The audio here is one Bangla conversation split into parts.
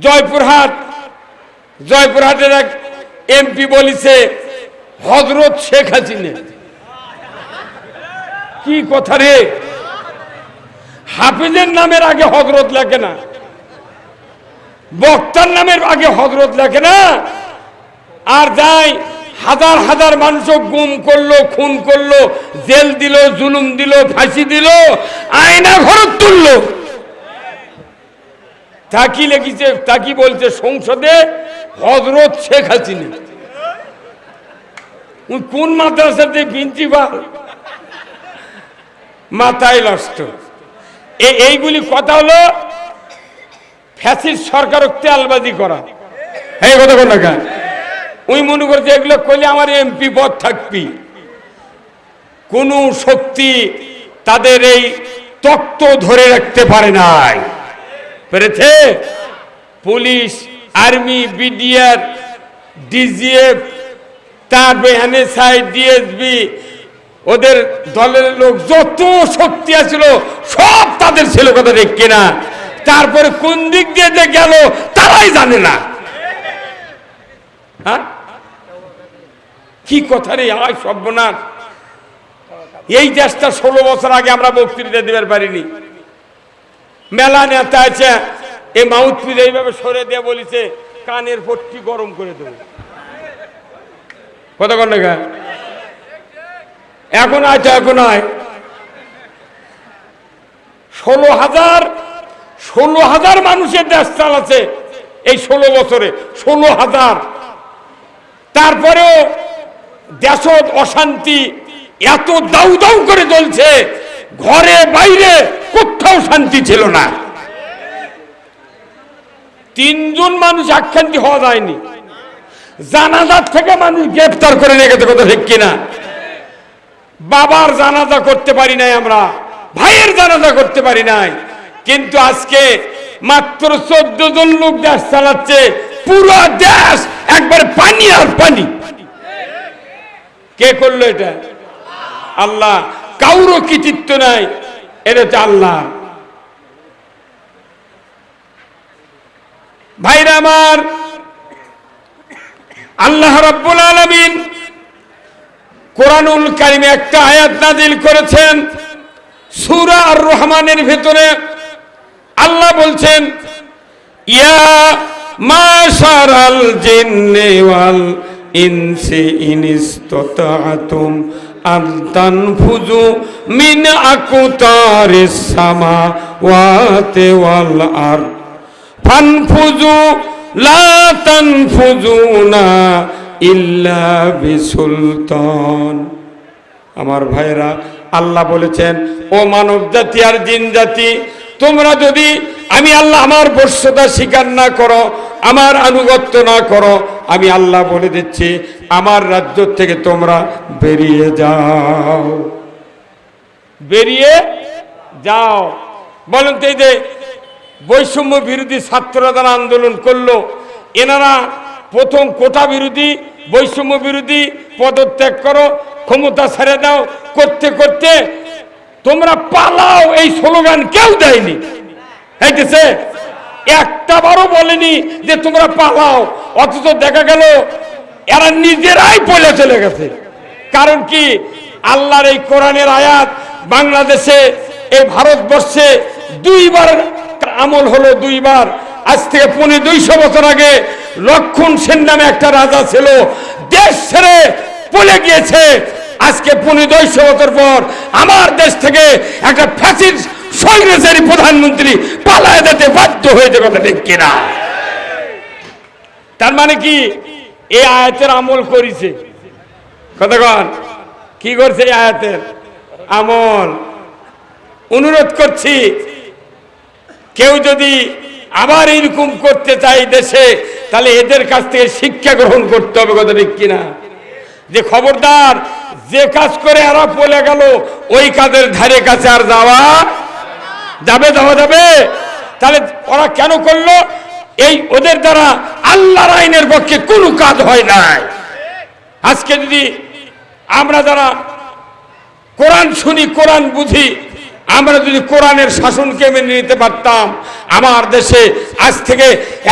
জয়পুরহাট। জয়পুরহাটের এক এমপি বলিছে, হজরত শেখ হাসিনা। কি কথা রে? হাফিজের নামের আগে হজরত লেখে না। বক্তার নামের আগে হজরত লেখে না। আর যাই, হাজার হাজার মানুষ গুম করল, খুন করল, জেল দিল, জুলুম দিল, ফাঁসি দিল, আয়না ঘর তুললো। তা কি লেগেছে তা কি বলছে সংসদে হজরত শেখ হাসিনা। উনি কোন মাদ্রাসাতে প্রিন্সিপাল? মাথায় নষ্ট। এই এইগুলি কথা হলো ফ্যাসিস সরকার তেলবাজি করা। এই কথা কোন? উনি মনে করছে এগুলো করলে আমার এমপি পদ থাকবি কোন শক্তি তাদের এই তত্ত্ব ধরে রাখতে পারে নাই। পেরেছে? পুলিশ, আর্মি, বিডিআর, ডিজিএফ তারপরে এনএসআই ডিএসবি, ওদের দলের লোক, যত শক্তি আছিল, সব তাদের ছিল কথা ঠিক কিনা তারপরে কোন দিক দিয়ে যে গেল, তারাই জানে না। হ্যাঁ? কি কথা রে, আয় সর্বনাশ। এই দেশটা ষোলো বছর আগে আমরা বক্তৃতা দিবার পারিনি। মেলা নেতা আছে, এই মাউথ এইভাবে সরে দিয়ে বলিছে, কানের পট্টি গরম করে দেবো। কত কর না এখন আছে, এখন আয় ষোলো হাজার ষোলো হাজার মানুষের দেশ চালাচ্ছে এই ষোলো বছরে, ষোলো হাজার। তারপরেও দেশ অশান্তি এত দাউ দাউ করে চলছে ঘরে বাইরে কোথাও শান্তি ছিল না। তিনজন মানুষ আখ্যান্তি হওয়া যায়নি। জানাজার থেকে মানুষ গ্রেফতার করে নিয়ে গেছে কথা ঠিক কিনা। বাবার জানাজা করতে পারি নাই আমরা, ভাইয়ের জানাজা করতে পারি নাই। কিন্তু আজকে মাত্র চোদ্দ জন লোক দেশ চালাচ্ছে, পুরো দেশ একবার পানি আর পানি। কে করল এটা? আল্লাহ, কাউরও কৃতিত্ব নাই। এটা হচ্ছে আল্লাহ ভাইরা আমার, আল্লাহ রাব্বুল আলামিন কোরআনুল কারিমে একটা আয়াত নাজিল করেছেন। সূরা আর রহমানের ভেতরে আল্লাহ বলছেন, ইয়া মাশারাল জিন্নি ওয়াল ইনসি ইনিস্তাতাতুম আন তানফুজু মিন সামা ওয়াতে ওয়াল আর। ফানফুজু লা তানফুজুনা ইল্লা বিসুলতান। আমার ভাইরা আল্লাহ বলেছেন, ও মানব জাতি আর জিন জাতি তোমরা যদি আমি আল্লাহ আমার বর্ষতা স্বীকার না করো, আমার আনুগত্য না করো, আমি আল্লাহ বলে দিচ্ছি, আমার রাজ্য থেকে তোমরা বেরিয়ে যাও। বেরিয়ে যাও। বলেন তো এই যে বৈষম্য বিরোধী ছাত্ররা যারা আন্দোলন করল, এনারা প্রথম কোটা বিরোধী, বৈষম্য বিরোধী পদত্যাগ করো, ক্ষমতা ছেড়ে দাও, করতে করতে তোমরা পালাও, এই স্লোগান কেউ দেয়নি। হইতেছে, একটা বারও বলেনি যে তোমরা পালাও। অথচ দেখা গেল, এরা নিজেরাই পলে চলে গেছে। কারণ কি? আল্লাহর এই কোরআনের আয়াত বাংলাদেশে, এই ভারতবর্ষে দুইবার আমল হলো, দুইবার। আজ থেকে পনে দুইশো বছর আগে লক্ষণ সেন নামে একটা রাজা ছিল, দেশ ছেড়ে পলে গিয়েছে। আজকে পনে দুইশো বছর পর আমার দেশ থেকে একটা ফ্যাসিড স্বৈরাচারী প্রধানমন্ত্রী পালায় যেতে বাধ্য হয়েছে কথা ঠিক কিনা? তার মানে কি? এই আয়াতের আমল করেছে। কতক্ষণ কি করছে এই আয়াতের? আমল। অনুরোধ করছি, কেউ যদি আবার এরকম করতে চাই দেশে, তাহলে এদের কাছ থেকে শিক্ষা গ্রহণ করতে হবে, কথা ঠিক কিনা? যে খবরদার, যে কাজ করে এরা পলে গেল, ওই কাজের ধারে কাছে আর যাওয়া যাবে যাওয়া যাবে? তাহলে ওরা কেন করল? এই ওদের দ্বারা আল্লাহর আইনের পক্ষে কোনো কাজ হয় নাই। আজকে যদি আমরা যারা কোরআন শুনি, কোরআন বুঝি, আমরা যদি কোরআনের শাসনকে মেনে নিতে পারতাম, আমার দেশে আজ থেকে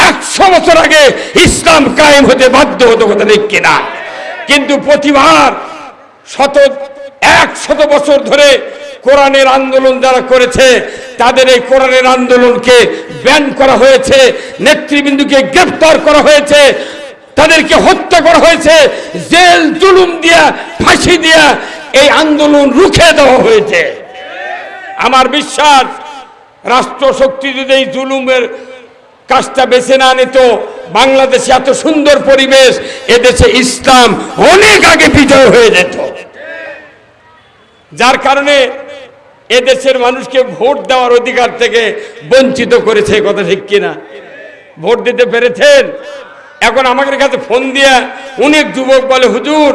একশো বছর আগে ইসলাম কায়েম হতে বাধ্য হতো কথা ঠিক কিনা? কিন্তু প্রতিবার শত, এক শত বছর ধরে কোরআনের আন্দোলন যারা করেছে, তাদের এই কোরআনের আন্দোলনকে ব্যান করা হয়েছে, নেতৃবৃন্দুকে গ্রেফতার করা হয়েছে, তাদেরকে হত্যা করা হয়েছে, জেল, জুলুম দিয়া, ফাঁসি দিয়া এই আন্দোলন রুখে দেওয়া হয়েছে। আমার বিশ্বাস, রাষ্ট্রশক্তি যদি এই জুলুমের কাজটা বেছে না নিত বাংলাদেশে এত সুন্দর পরিবেশ, এদেশে ইসলাম অনেক আগে বিজয় হয়ে যেত। যার কারণে এদেশের মানুষকে ভোট দেওয়ার অধিকার থেকে বঞ্চিত করেছে কথা ঠিক কিনা? ভোট দিতে পেরেছেন? এখন আমাদের কাছে ফোন দিয়ে অনেক যুবক বলে, হুজুর,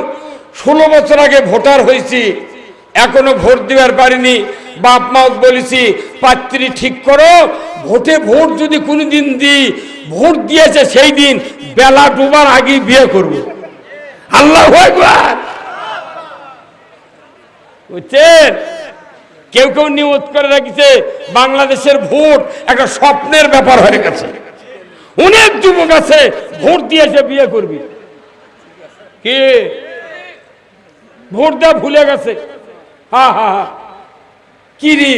ষোলো বছর আগে ভোটার হয়েছি এখনও ভোট দেওয়ার পারিনি। বাপ মা বলেছি, পাত্রী ঠিক করো, ভোটে ভোট যদি কোনো দিন দিই, ভোট দিয়েছে সেই দিন বেলা ডুবার আগে বিয়ে করব। আল্লাহ বুঝছেন? কেউ কেউ নিয়োগ করে রাখিছে, বাংলাদেশের ভোট একটা স্বপ্নের ব্যাপার হয়ে গেছে। অনেক যুবক আছে, ভোট দিয়েছে বিয়ে করবি। কে? ভোট দেওয়া ভুলে গেছে। হা হা হা। কি রে?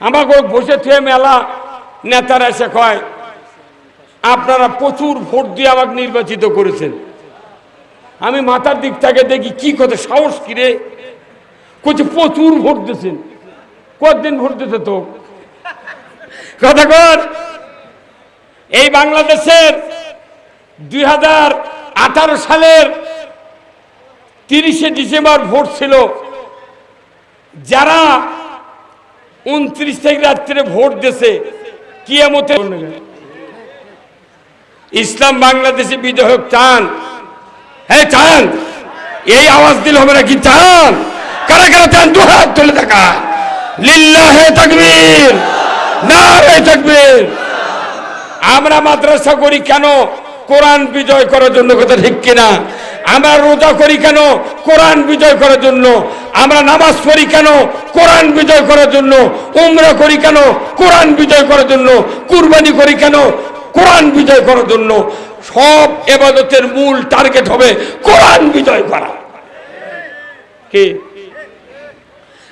আমাকে বসে থেকে মেলা নেতারা এসে কয়, আপনারা প্রচুর ভোট দিয়ে আমাকে নির্বাচিত করেছেন। আমি মাথার দিক থেকে দেখি কি কথা সাহস কিরে কচ্ছে প্রচুর ভোট দিয়েছেন। কতদিন ভোট দিতে তো? কথা কর। এই বাংলাদেশের দুই হাজার আঠারো সালের তিরিশে ডিসেম্বর ভোট ছিল। যারা উনত্রিশ তারিখ রাত্রে ভোট দিয়েছে কিয়ামতে ইসলাম বাংলাদেশে বিজয় হোক চান। হ্যাঁ চান, এই আওয়াজ দিলে হবে নাকি চান? কারা কারা চান? দু হাত তুলে থাকা লিল্লাহে তাকবীর, নারে তাকবীর। আমরা মাদ্রাসা করি কেন? কোরআন বিজয় করার জন্য কথা ঠিক কিনা? আমরা রোজা করি কেন? কোরআন বিজয় করার জন্য। আমরা নামাজ পড়ি কেন? কোরআন বিজয় করার জন্য। উমরা করি কেন? কোরআন বিজয় করার জন্য। কুরবানি করি কেন? কোরআন বিজয় করার জন্য। সব এবাদতের মূল টার্গেট হবে কোরআন বিজয় করা। কি?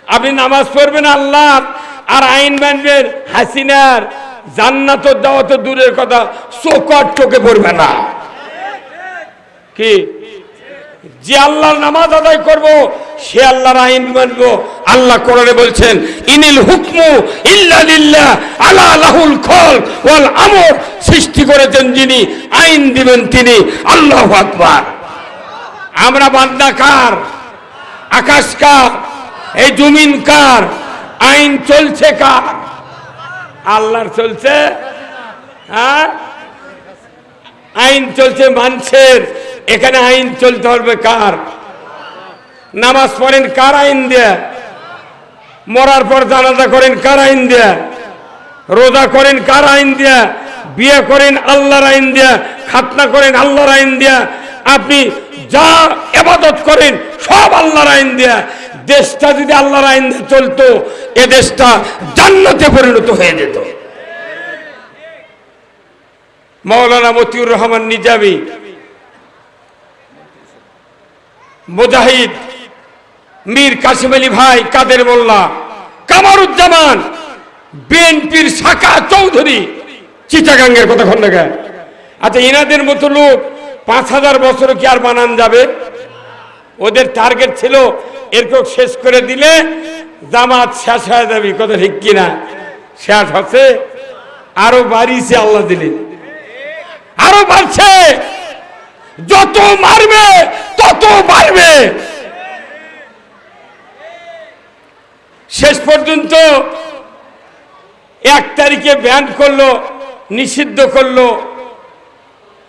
আপনি নামাজ পড়বেন আল্লাহ আর আইন মানবেন হাসিনার। জান্নাত দেওয়া তো দূরের কথা চোখর চোখে পড়বে না। কি? যে আল্লাহর নামাজ আদায় করব, সে আল্লাহর আইন মানব। আল্লাহ কোরআনে বলছেন, ইনিল হুকমু ইল্লা আলা লাহুল খল ওয়াল আমর। সৃষ্টি করেছেন যিনি, আইন দিবেন তিনি। আল্লাহু আকবার। আমরা বান্দা কার? আকাশ কার? এই জমিন কার? আইন চলছে কার? আল্লাহর চলছে হ্যাঁ? আইন চলছে মানুষের। এখানে আইন চলতে হবে কার? নামাজ পড়েন কার আইন দেয়া? মরার পর জানাজা করেন কার আইন দেয়া? রোজা করেন কার আইন দেয়া? বিয়ে করেন আল্লাহর আইন দেয়া? খাতনা করেন আল্লাহর আইন দেয়া? আপনি যা এবাদত করেন সব আল্লাহর আইন দেয়া। দেশটা যদি আল্লাহর আইন দিয়ে চলতো, এ দেশটা জান্নাতে পরিণত হয়ে যেত। মৌলানা মতিউর রহমান নিজামী মুজাহিদ, মীর কাসিম আলী ভাই, কাদের মোল্লা, কামারুজ্জামান, বিএনপির শাখা চৌধুরী, চিটাগাঙ্গের কথা খন্ডাগায় আচ্ছা এনাদের মতো লোক পাঁচ হাজার বছর কি আর বানান যাবে? ওদের টার্গেট ছিল এরকম শেষ করে দিলে জামাত শেষ হয়ে যাবে, কথা ঠিক কিনা শেষ হচ্ছে, আরও বাড়িছে আল্লাহ দিলে। আরও বাড়ছে, যত মারবে তত বাড়বে? শেষ পর্যন্ত এক তারিখে ব্যান করল, নিষিদ্ধ করল।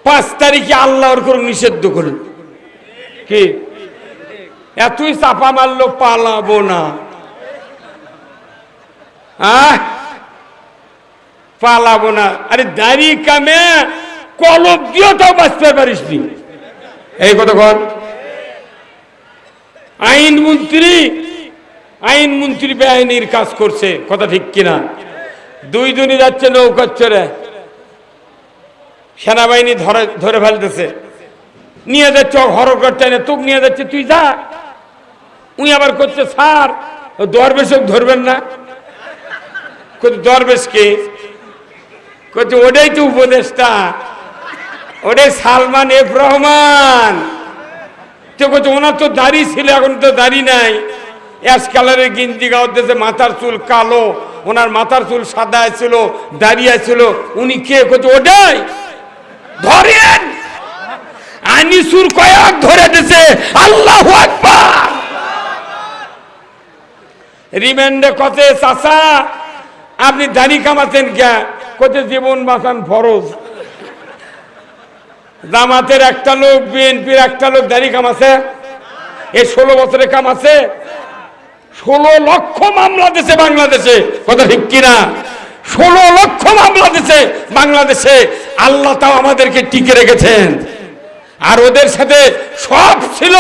পাঁচ তারিখে আল্লাহর করে নিষিদ্ধ করল। কি? এতই চাপা মারলো, পালাবো না। আহ? পালাবো না। আরে দাঁড়িয়ে কামে কলব দিয়েও তাও বাঁচতে পারিস এই কতক্ষণ আইন মন্ত্রী আইনমন্ত্রী বেআইনির কাজ করছে, কথা ঠিক কিনা? দুই জনই যাচ্ছে নৌকার চড়ে। সেনাবাহিনী ধরে ধরে ফেলতেছে। নিয়ে যাচ্ছে হরকর টাইনে তোক নিয়ে যাচ্ছে, তুই যা। উনি আবার করছে, স্যার, দরবেশক ধরবেন না। দরবেশকে কচ্ছে ওটাই তো উপদেশটা ওটাই সালমান এফ রহমান। তো কচ্ছে ওনার তো দাড়ি ছিল, এখন তো দাড়ি নাই। অ্যাশ কালারের গিঞ্জি গাওতেছে মাথার চুল কালো, ওনার মাথার চুল সাদা ছিল দাঁড়িয়ে ছিল উনি কে? করছে ওটাই, ধরেন আইনি আনিসুর কয়েক ধরে দিছে, আল্লাহ আকবার। রিমান্ডে কতে আপনি দাড়ি কামাতেন কে? কতে জীবন বাঁচান ফরজ। জামাতের একটা লোক, বিএনপির একটা লোক দাড়ি কামাছে। এই ষোলো বছরে কামাছে। ষোলো লক্ষ মামলা দিছে বাংলাদেশে। কথা ঠিক কিনা? ষোলো লক্ষ মামলা দিছে বাংলাদেশে। আল্লাহ তাও আমাদেরকে টিকে রেখেছেন। আর ওদের সাথে সব ছিল।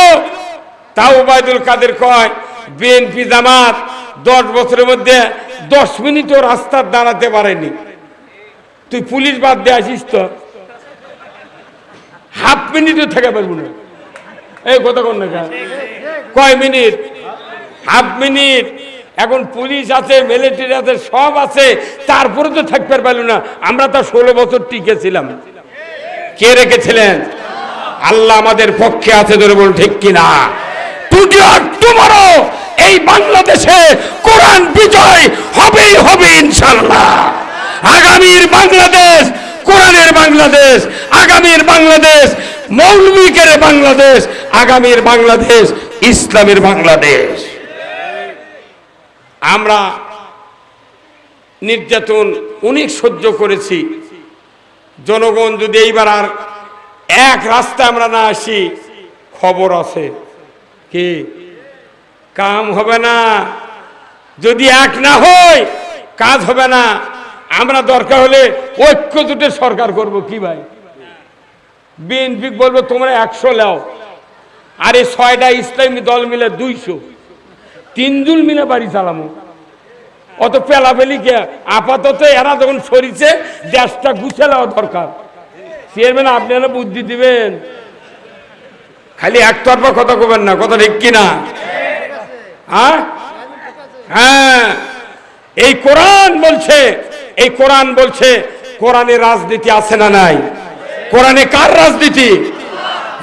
তাও ওবায়দুল কাদের কয়, বিএনপি জামাত দশ বছরের মধ্যে দশ মিনিটও রাস্তার দাঁড়াতে পারেনি। তুই পুলিশ বাদ দিয়ে আসিস তো? হাফ মিনিটও থেকে পারব না এই কোন না কয় মিনিট? Half minute. এখন পুলিশ আছে মিলিটারি আছে, সব আছে। তারপরে তো থাকতে পারল না। আমরা তো ষোলো বছর টিকেছিলাম কে রেখেছিলেন? আল্লাহ আমাদের পক্ষে আছে ধরে বলুন, ঠিক কিনা? টুমরো এই বাংলাদেশে কোরআন বিজয় হবেই হবে ইনশাল্লাহ আগামীর বাংলাদেশ কোরআনের বাংলাদেশ, আগামীর বাংলাদেশ মৌলবিকের বাংলাদেশ, আগামীর বাংলাদেশ, ইসলামের বাংলাদেশ। আমরা নির্যাতন অনেক সহ্য করেছি। জনগণ যদি এইবার আর এক রাস্তায় আমরা না আসি, খবর আছে কি? কাম হবে না। যদি এক না হয়, কাজ হবে না। আমরা দরকার হলে ঐক্য জুটে সরকার করব কি ভাই? বিএনপি বলব, তোমরা একশো লাও আর এই ছয়টা ইসলামী দল মিলে দুইশো। তিনজন মিলে বাড়ি চালামো। অত পেলাপেলি কে? আপাতত এরা যখন সরিছে, দেশটা গুছে নেওয়া দরকার। চেয়ারম্যান আপনারা বুদ্ধি দিবেন। খালি একতরফা কথা কবেন না, কথা ঠিক কিনা? হ্যাঁ? হ্যাঁ। এই কোরআন বলছে এই কোরআন বলছে, কোরআনে রাজনীতি আছে না নাই? কোরআনে কার রাজনীতি?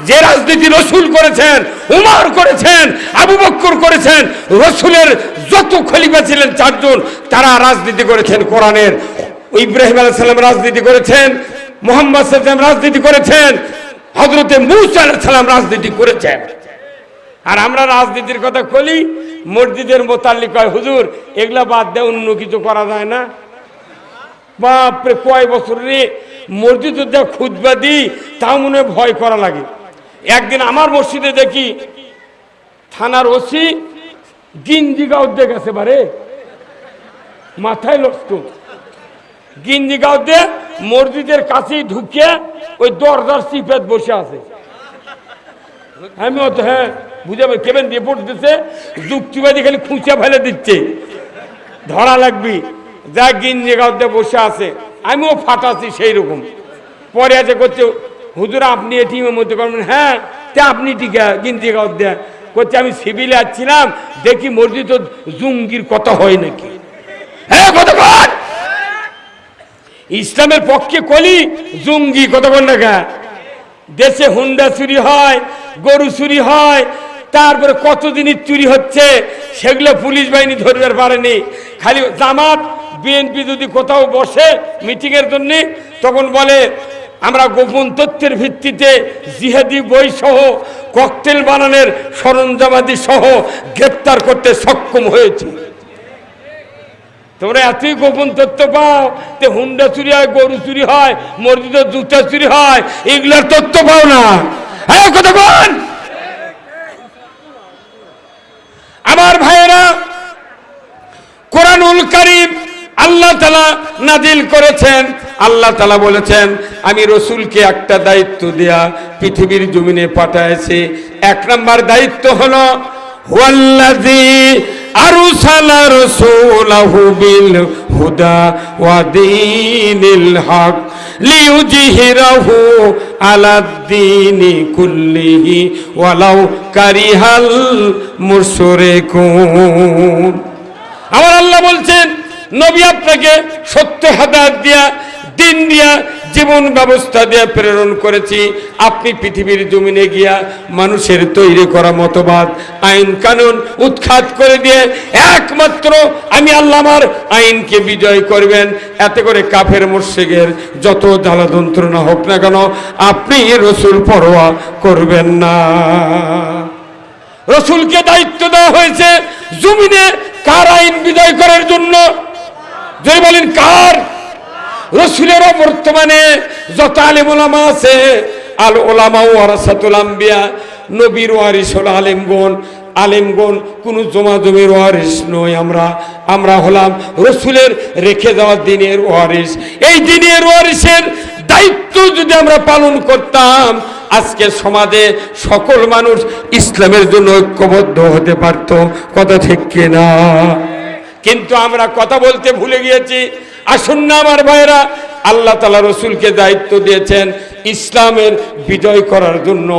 যে রাজনীতি রসুল করেছেন, উমার করেছেন, আবু বক্কর করেছেন, রসুলের যত খলিফা ছিলেন চারজন, তারা রাজনীতি করেছেন কোরআনের। ইব্রাহিম আলাহ সাল্লাম রাজনীতি করেছেন, মোহাম্মদ সাল্লাম রাজনীতি করেছেন হজরতে মুসা আলাহ সাল্লাম রাজনীতি করেছেন। আর আমরা রাজনীতির কথা বলি মসজিদের মোতাল্লিক হয়, হুজুর, এগুলা বাদ দেয় অন্য কিছু করা যায় না। বাপরে, কয় বছর মসজিদ যা খুদবা দিই তাও মনে ভয় করা লাগে। একদিন আমার মসজিদে দেখি, থানার ওসি গিঞ্জি গাউদ্দে গেছে বারে মাথায় লস্ত গিঞ্জি গাউদ্দে মসজিদের কাছেই ঢুকে ওই দরজার সিপেত বসে আছে। আমি অত হ্যাঁ বুঝাবে কেবেন রিপোর্ট দিচ্ছে যুক্তিবাদী খালি খুঁচা ফেলে দিচ্ছে। ধরা লাগবি। যা গিঞ্জি গাউতে বসে আছে, আমিও ফাটাছি সেই রকম পরে আছে করছে, হুজুর, আপনি এটিএমের মধ্যে করবেন হ্যাঁ তা আপনি টিকা গিঞ্জি গাউত করছে, আমি সিভিলে আসছিলাম দেখি মসজিদ তো জুঙ্গির কথা হয় নাকি? হ্যাঁ ইসলামের পক্ষে কলি, জুঙ্গি কতক্ষণ দেখা দেশে হুন্ডা চুরি হয়, গরু চুরি হয়, তারপরে কত জিনিস চুরি হচ্ছে, সেগুলো পুলিশ বাহিনী ধরবার পারেনি। খালি জামাত বিএনপি যদি কোথাও বসে মিটিংয়ের জন্য, তখন বলে, আমরা গোপন তথ্যের ভিত্তিতে জিহাদি বই সহ ককটেল বানানোর সরঞ্জামাদি সহ গ্রেপ্তার করতে সক্ষম হয়েছে। তোমরা এতই গোপন তথ্য পাও যে হুন্ডা চুরি হয়, গরু চুরি হয় মসজিদের জুতা চুরি হয়, এগুলোর তথ্য পাও না। হ্যাঁ কথা বল! আমার ভাইয়েরা, কোরআনুল কারিম আল্লাহ তালা নাজিল করেছেন। আল্লাহ তালা বলেছেন, আমি রসুলকে একটা দায়িত্ব দেয়া পৃথিবীর জমিনে পাঠাইছি। এক নম্বর দায়িত্ব হলো বিল হুদা ওয়া আমার আল্লাহ বলছেন নবী আপনাকে সত্য হাদাত দিয়া, দিন দিয়া, জীবন ব্যবস্থা দিয়ে প্রেরণ করেছি। আপনি পৃথিবীর জমিনে গিয়া মানুষের তৈরি করা মতবাদ, আইন কানুন উৎখাত করে দিয়ে একমাত্র আমি আল্লাহ আমার আইনকে বিজয় করবেন। এতে করে কাফের মোর্শেকের যত জ্বালা যন্ত্রণা হোক না কেন, আপনি রসুল পরোয়া করবেন না। রসুলকে দায়িত্ব দেওয়া হয়েছে জমিনে কার আইন বিজয় করার জন্য? যদি বলেন, কার? রসুলেরও বর্তমানে যত আলেম ওলামা আছে, আল ওলামা ওয়ারাসাতুল আম্বিয়া, নবীর ওয়ারিস হল আলেমগণ। আলেমগণ কোন জমা জমির ওয়ারিস নই আমরা। আমরা হলাম রসুলের রেখে দেওয়া দিনের ওয়ারিস। এই দিনের ওয়ারিসের দায়িত্ব যদি আমরা পালন করতাম, আজকে সমাজে সকল মানুষ ইসলামের জন্য ঐক্যবদ্ধ হতে পারত। কথা ঠিক কিনা? কিন্তু আমরা কথা বলতে ভুলে গিয়েছি। আসুন না আমার ভাইরা আল্লাহ তালা রসুলকে দায়িত্ব দিয়েছেন। ইসলামের বিজয় করার জন্য।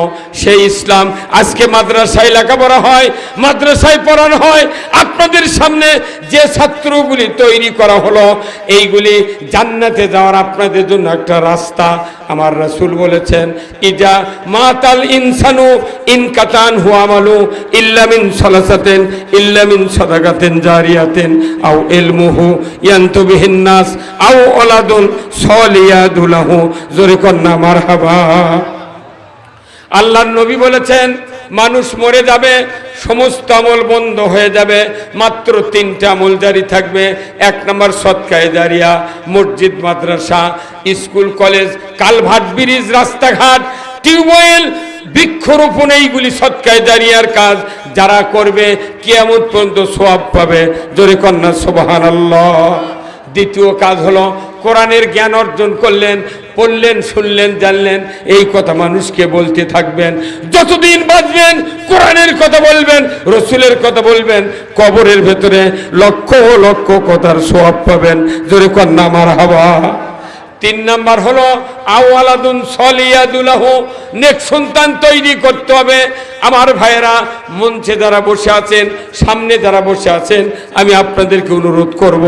সেই ইসলাম আজকে মাদ্রাসায় লেখাপড়া হয়, মাদ্রাসায় পড়ানো হয়। আপনাদের সামনে যে ছাত্রগুলি তৈরি করা হলো, এইগুলি জান্নাতে যাওয়ার আপনাদের জন্য একটা রাস্তা। আমার রাসুল বলেছেন, ইজা মাতাল ইনসানু ইনকাতান হুয়ামালু ইল্লামিন সলাসাতেন ইল্লামিন সদাকাতেন জারিয়াতেন আও এলমুহু ইয়ান্তবিহিন নাস আও ওলাদুন সলিয়াদুলাহু জোরে কন্যা মারহাবা। আল্লাহর নবী বলেছেন, মানুষ মরে যাবে, সমস্ত আমল বন্ধ হয়ে যাবে, মাত্র তিনটা আমল জারি থাকবে। এক নম্বর সৎকায় জারিয়া, মসজিদ, মাদ্রাসা, স্কুল, কলেজ, কালভার্ট, ব্রিজ, রাস্তাঘাট, টিউবওয়েল, বৃক্ষরোপণ, এইগুলি সৎকায় জারিয়ার কাজ। যারা করবে, কিয়ামত পর্যন্ত সোয়াব পাবে। জোরে কন্যা সোবাহান আল্লাহ দ্বিতীয় কাজ হলো কোরআনের জ্ঞান অর্জন করলেন, পড়লেন, শুনলেন, জানলেন, এই কথা মানুষকে বলতে থাকবেন। যতদিন বাঁচবেন, কোরআনের কথা বলবেন, রসুলের কথা বলবেন, কবরের ভেতরে লক্ষ লক্ষ কথার সোয়াব পাবেন। জোরে কন্যা মার হাওয়া তিন নাম্বার হলো, আওয়ালাদুন সলিয়াদুলাহ, নেক সন্তান তৈরি করতে হবে। আমার ভাইয়েরা, মঞ্চে যারা বসে আছেন, সামনে যারা বসে আছেন, আমি আপনাদেরকে অনুরোধ করব,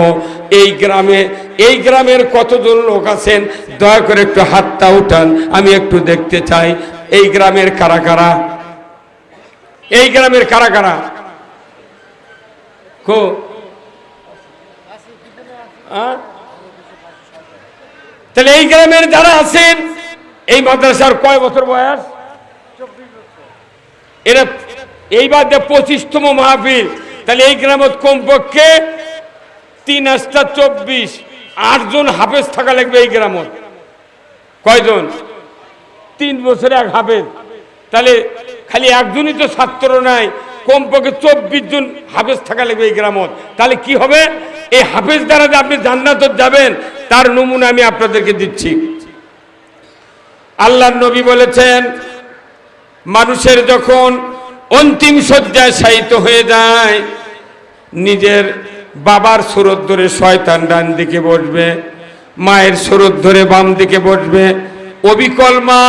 এই গ্রামে, এই গ্রামের কতজন লোক আছেন, দয়া করে একটু হাতটা উঠান, আমি একটু দেখতে চাই, এই গ্রামের কারা কারা? এই গ্রামের কারা কারা? কো? আ? তাহলে এই গ্রামের যারা আছেন, এই মাদ্রাসার কয় বছর বয়স? এরা এইবার যে পঁচিশতম মাহফিল। তাহলে এই গ্রামত কমপক্ষে তিন আটটা চব্বিশ আটজন হাফেজ থাকা লাগবে এই গ্রামত। কয়জন? তিন বছরে এক হাফেজ। তাহলে খালি একজনই তো ছাত্র নাই কমপক্ষে চব্বিশ জন হাফেজ থাকা লাগবে এই গ্রামত। তাহলে কি হবে? এই হাফেজ দ্বারা যে আপনি জান্নাত যাবেন, তার নমুনা আমি আপনাদেরকে দিচ্ছি। আল্লাহ নবী বলেছেন, মানুষের যখন অন্তিম শয্যায় শায়িত হয়ে যায়, নিজের বাবার সুরত ধরে শয়তান ডান দিকে বসবে, মায়ের সুরত ধরে বাম দিকে বসবে, অবিকল মা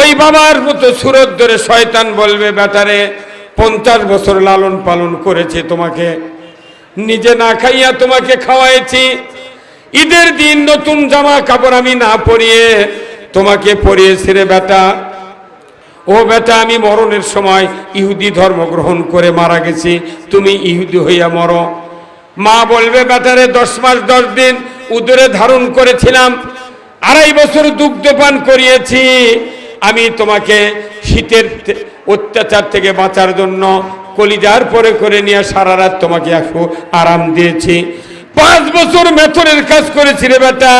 ওই বাবার মতো সুরত ধরে শয়তান বলবে, বেটারে পঞ্চাশ বছর লালন পালন করেছে তোমাকে। নিজে না খাইয়া তোমাকে খাওয়াইছি। ঈদের দিন নতুন জামা কাপড় আমি না পরিয়ে তোমাকে পরিয়েছি রে বেটা। ও বেটা, আমি মরণের সময় ইহুদি ধর্ম গ্রহণ করে মারা গেছি। তুমি ইহুদি হইয়া মরো। মা বলবে বেটারে দশ মাস দশ দিন উদরে ধারণ করেছিলাম। আড়াই বছর দুগ্ধপান করিয়েছি। আমি তোমাকে শীতের অত্যাচার থেকে বাঁচার জন্য কলিজার পরে করে নিয়ে সারা রাত তোমাকে একটু আরাম দিয়েছি। পাঁচ বছর মেথরের কাজ করেছি রে বেটা।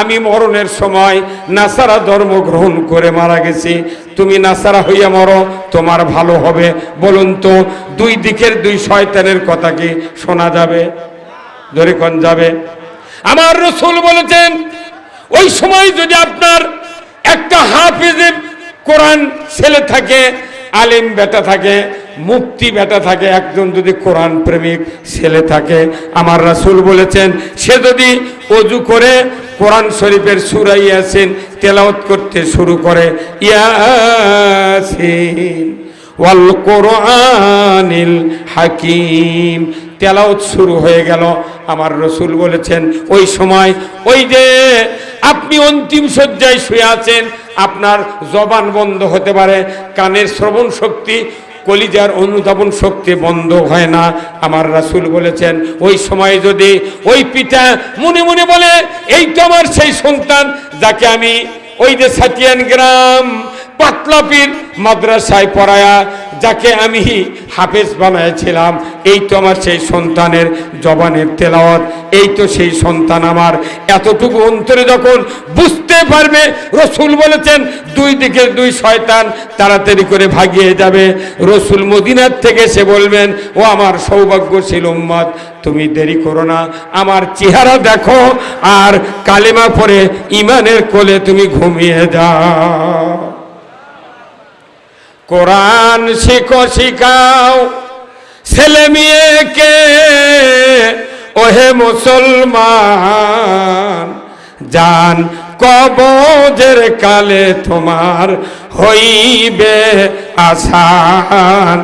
আমি মরণের সময় নাসারা ধর্ম গ্রহণ করে মারা গেছি। তুমি নাসারা হইয়া মরো, তোমার ভালো হবে। বলুন তো, দুই দিকের দুই শয়তানের কথা কি শোনা যাবে? ধরে কোন যাবে? আমার রসুল বলেছেন, ওই সময় যদি আপনার একটা হাফিজে কোরআন ছেলে থাকে, আলিম বেটা থাকে মুক্তি বেটা থাকে, একজন যদি কোরআন প্রেমিক ছেলে থাকে। আমার রাসূল বলেছেন, সে যদি অজু করে কোরআন শরীফের সুরাই ইয়াসিন তেলাওয়াত করতে শুরু করে, ইয়াসিন ওয়াল কোরআনিল হাকিম তেলাওত শুরু হয়ে গেল। আমার রসুল বলেছেন, ওই সময় ওই যে আপনি অন্তিম শয্যায় শুয়ে আছেন আপনার জবান বন্ধ হতে পারে, কানের শ্রবণ শক্তি, কলিজার অনুধাবন শক্তি বন্ধ হয় না। আমার রাসুল বলেছেন, ওই সময় যদি ওই পিতা মনে মনে বলে, এই তো আমার সেই সন্তান যাকে আমি ওই যে সাতিয়ান গ্রাম পাতলাপির মাদ্রাসায় পড়ায়া যাকে আমি হাফেজ বানাইছিলাম, এই তো আমার সেই সন্তানের জবানের তেলাওয়াত, এই তো সেই সন্তান আমার। এতটুকু অন্তরে যখন বুঝতে পারবে, রসুল বলেছেন, দুই দিকের দুই শয়তান তাড়াতাড়ি করে ভাগিয়ে যাবে। রসুল মদিনার থেকে সে বলবেন, ও আমার সৌভাগ্যশীল উম্মত, তুমি দেরি করো না। আমার চেহারা দেখো আর কালেমা পরে ইমানের কোলে তুমি ঘুমিয়ে যাও। কোরআন শিখো, শিখাও। ছেলে মেয়েকে, ওহে মুসলমান, জান কবজের কালে তোমার হইবে আসান।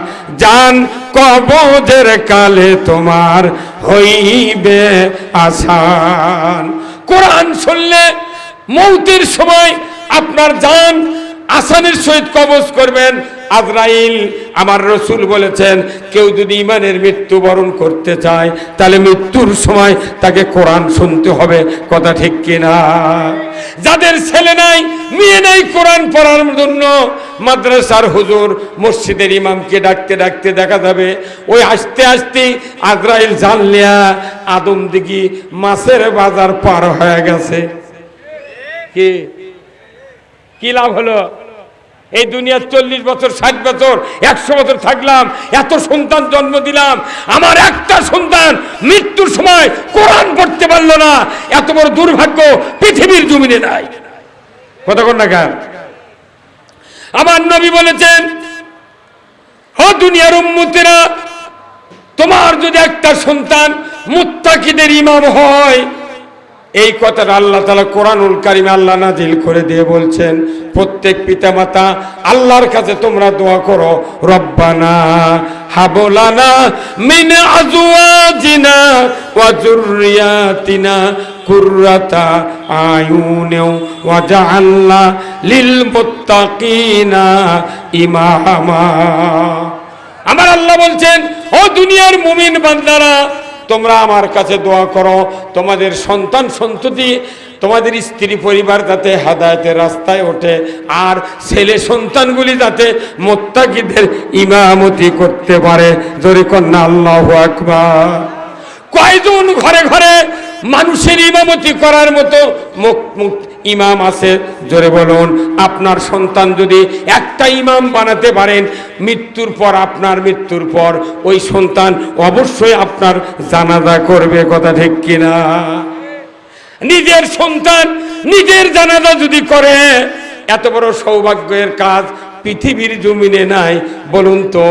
জান কবজের কালে তোমার হইবে আসান। কোরআন শুনলে মৌতির সময় আপনার জান আসানের সহিত কবজ করবেন। আজরাইল, আমার রসুল বলেছেন, কেউ যদি ইমানের মৃত্যুবরণ করতে চায়, তাহলে মৃত্যুর সময় তাকে কোরআন শুনতে হবে। কথা ঠিক কিনা? যাদের ছেলে নাই, মেয়ে নাই কোরআন পড়ার জন্য, মাদ্রাসার হুজুর মসজিদের ইমামকে ডাকতে ডাকতে দেখা যাবে, ওই আসতে আসতে আজরাইল জানলিয়া আদম দিঘি মাছের বাজার পার হয়ে গেছে। কি? কি লাভ হলো? এই দুনিয়ার চল্লিশ বছর, ষাট বছর, একশো বছর থাকলাম, এত সন্তান জন্ম দিলাম, আমার একটা সন্তান মৃত্যুর সময় কোরআন পড়তে পারল না, এত বড় দুর্ভাগ্য পৃথিবীর জমিনে নাই। কতক্ষণ না গান আমার নবী বলেছেন ও দুনিয়ার উম্মতেরা, তোমার যদি একটা সন্তান মুত্তাকিদের ইমাম হয় এই কথাটা আল্লাহ তালা কোরআনুল কারিমে আল্লাহ নাজিল করে দিয়ে বলছেন, প্রত্যেক পিতামাতা আল্লাহর কাছে তোমরা দোয়া করো, রব্বানা হাবলানা মিন আজওয়াজিনা ওয়া যুররিয়াতিনা কুররাতা আয়ুনেও ওয়াজআলনা লিল মুত্তাকিনা ইমামা। আমার আল্লাহ বলছেন, ও দুনিয়ার মুমিন বান্দারা তোমরা আমার কাছে দোয়া করো। তোমাদের সন্তান সন্ততি, তোমাদের স্ত্রী পরিবার যাতে হাদায়তের রাস্তায় ওঠে, আর ছেলে সন্তানগুলি যাতে মোত্তাকিদের ইমামতি করতে পারে। জোরে কন্যা, আল্লাহ আকবার। কয়জন ঘরে ঘরে মানুষের ইমামতি করার মতো মুখ মুখ ইমাম আছে, জোরে বলুন। আপনার সন্তান যদি একটা ইমাম বানাতে পারেন, মৃত্যুর পর আপনার মৃত্যুর পর ওই সন্তান অবশ্যই আপনার জানাজা করবে, কথা ঠিক কিনা? নিজের সন্তান নিজের জানাজা যদি করে, এত বড় সৌভাগ্যের কাজ পৃথিবীর জমিনে নাই বলুন তো,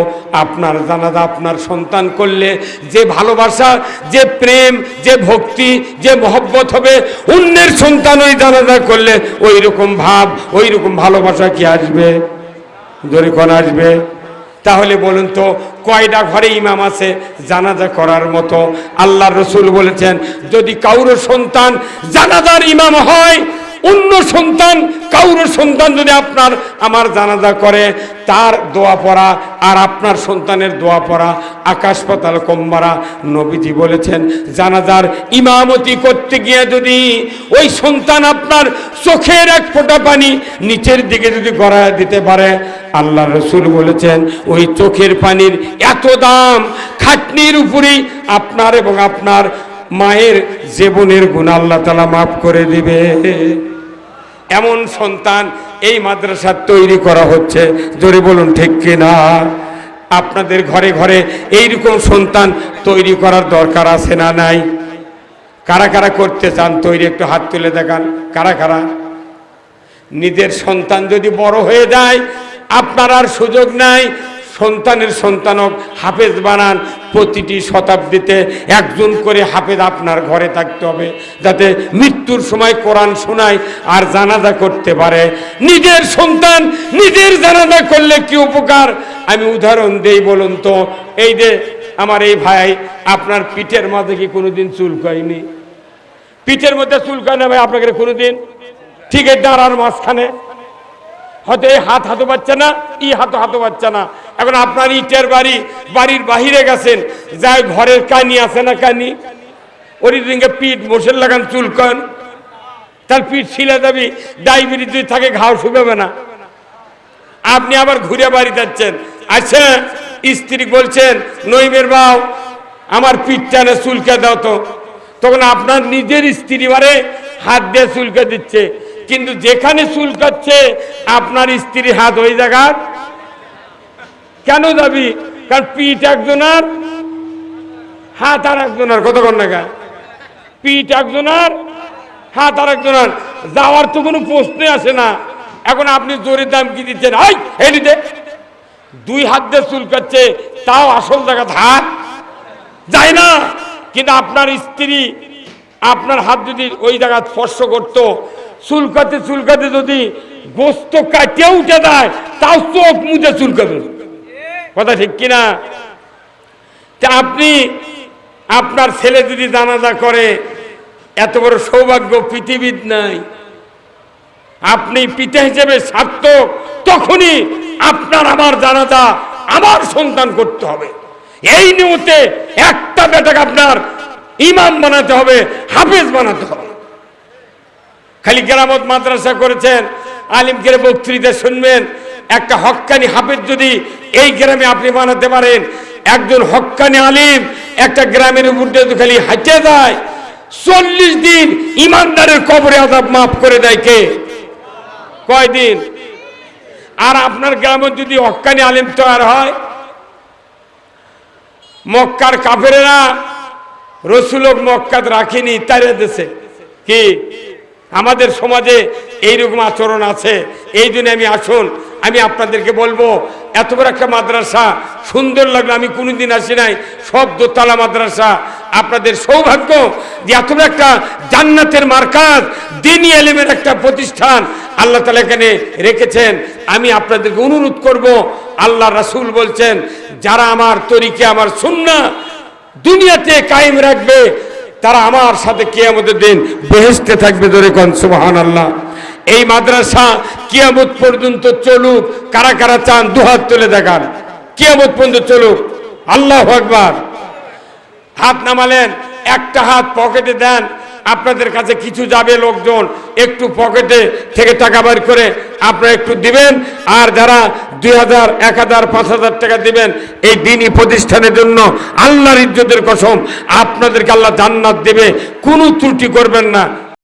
আপনার জানাজা আপনার সন্তান করলে যে ভালোবাসা, যে প্রেম, যে ভক্তি, যে মহব্বত হবে, অন্যের সন্তান ওই জানাজা করলে ওই রকম ভাব ওই রকম ভালোবাসা কি আসবে? জোরে কোন আসবে? তাহলে বলুন তো কয়টা ঘরে ইমাম আছে জানাজা করার মতো? আল্লাহ রসুল বলেছেন, যদি কাউর সন্তান জানাজার ইমাম হয় অন্য সন্তান, কাউর সন্তান যদি আপনার, আমার জানাজা করে, তার দোয়া পড়া আর আপনার সন্তানের দোয়া পড়া, আকাশ পাতাল কম্বারা, নবীজি বলেছেন, জানাজার ইমামতি করতে গিয়ে যদি ওই সন্তান আপনার চোখের এক ফোঁটা পানি নিচের দিকে যদি গড়ায় দিতে পারে আল্লাহ রসুল বলেছেন, ওই চোখের পানির এত দাম, খাটনির উপরেই আপনার এবং আপনার মায়ের জীবনের গুণ আল্লাহ তালা মাফ করে দিবে। এমন সন্তান এই মাদ্রাসা তৈরি করা হচ্ছে। জোরে বলুন, ঠিক কিনা? আপনাদের ঘরে ঘরে এইরকম সন্তান তৈরি করার দরকার আছে না নাই? কারা কারা করতে চান তৈরি, একটু হাত তুলে দেখান। কারা কারা? নিজের সন্তান যদি বড় হয়ে যায়, আপনার আর সুযোগ নাই সন্তানের সন্তানক হাফেজ বানান প্রতিটি শতাব্দীতে একজন করে হাফেজ আপনার ঘরে থাকতে হবে, যাতে মৃত্যুর সময় কোরআন শোনায় আর জানাজা করতে পারে। নিজের সন্তান নিজের জানাজা করলে কি উপকার? আমি উদাহরণ দেই বলুন তো, এই যে আমার এই ভাই, আপনার পিঠের মাঝে কি কোনোদিন চুল কয়নি? পিঠের মধ্যে চুল কয় না ভাই আপনাকে কোনোদিন? ঠিক আছে দাঁড়ার মাঝখানে হয়তো এই হাত হাতে পাচ্ছে না, ই হাত হাতে পাচ্ছে না। এখন আপনার ইটের বাড়ি, বাড়ির বাহিরে গেছেন, যাই ঘরের কানি আছে না কানি? ওরি দিনকে পিঠ মোষের লাগান চুল কন তার পিঠ ছিলে যাবি ডায়াবেটিস যদি থাকে, ঘাও শুকাবে না। আপনি আবার ঘুরে বাড়ি যাচ্ছেন। আচ্ছা স্ত্রী বলছেন নইমের বাও আমার পিঠ টানে চুলকে দাও তো। তখন আপনার নিজের স্ত্রী বারে হাত দিয়ে চুলকে দিচ্ছে। কিন্তু যেখানে চুলকাচ্ছে আপনার স্ত্রী হাত ওই জায়গার। কেন যাবি? কারণ পিঠ একজনার, হাত আর একজনের। কতক্ষণ নাগা পিঠ একজনার, হাত আর একজনার। যাওয়ার তো কোনো প্রশ্নই আসে না। এখন আপনি জোরের দাম কি দিচ্ছেন? আই হেঁটে দুই হাত দিয়ে চুলকাচ্ছে তাও আসল জায়গা হাত যায় না। কিন্তু আপনার স্ত্রী, আপনার হাত যদি ওই জায়গা স্পর্শ করতো চুলকাতে চুলকাতে যদি গোস্ত কাটিয়ে উঠে দেয় তাও চোখ মুজে চুলকাবে। কথা ঠিক কিনা? তা আপনি, আপনার ছেলে যদি জানাজা করে, এত বড় সৌভাগ্য পৃথিবীর নাই। আপনি পিতা হিসেবে সার্থক, তখনই আপনার আমার জানাজা আমার সন্তান করতে হবে। এই নিয়তে একটা বেটাকে আপনার ইমাম বানাতে হবে, হাফেজ বানাতে হবে। খালি কেরামত মাদ্রাসা করেছেন আলিমকে বক্তৃতা শুনবেন, একটা হক্কানি হাফেজ যদি এই গ্রামে আপনি বানাতে পারেন, একজন হক্কানি আলিম একটা গ্রামের উপর যদি খালি হাঁটে যায়, চল্লিশ দিন ইমানদারের কবরে আজাব মাফ করে দেয় কে? কয়দিন আর আপনার গ্রামে যদি হক্কানি আলিম তৈরি হয়, মক্কার কাফেরেরা রসুলক মক্কাত রাখিনি তারে দেশে কি? আমাদের সমাজে এইরকম আচরণ আছে। এই জন্য আমি আসুন, আমি আপনাদেরকে বলব, এত বড় একটা মাদ্রাসা, সুন্দর লাগল, আমি কোনোদিন আসি নাই। সব দোতলা মাদ্রাসা। আপনাদের সৌভাগ্য যে এত বড় একটা জান্নাতের মার্কাজ, দিনী এলিমের একটা প্রতিষ্ঠান আল্লাহ তালা এখানে রেখেছেন। আমি আপনাদেরকে অনুরোধ করব আল্লাহ রাসূল বলছেন, যারা আমার তরিকে, আমার সুন্না দুনিয়াতে কায়েম রাখবে তারা আমার সাথে কিয়ামতের দিন বেহেস্তে থাকবে ধরে কন সুবাহান আল্লাহ এই মাদ্রাসা কিয়ামত পর্যন্ত চলুক, কারা কারা চান দুহাত তুলে দেখান। কিয়ামত পর্যন্ত চলুক। আল্লাহ আকবার। হাত নামালেন, একটা হাত পকেটে দেন আপনাদের কাছে কিছু যাবে লোকজন, একটু পকেটে থেকে টাকা বের করে আপনারা একটু দিবেন, আর যারা দুই হাজার, এক হাজার, পাঁচ হাজার টাকা দিবেন, এই দিনই প্রতিষ্ঠানের জন্য আল্লাহর ইজ্জতের কসম, আপনাদেরকে আল্লাহ জান্নাত দেবে, কোনো ত্রুটি করবেন না।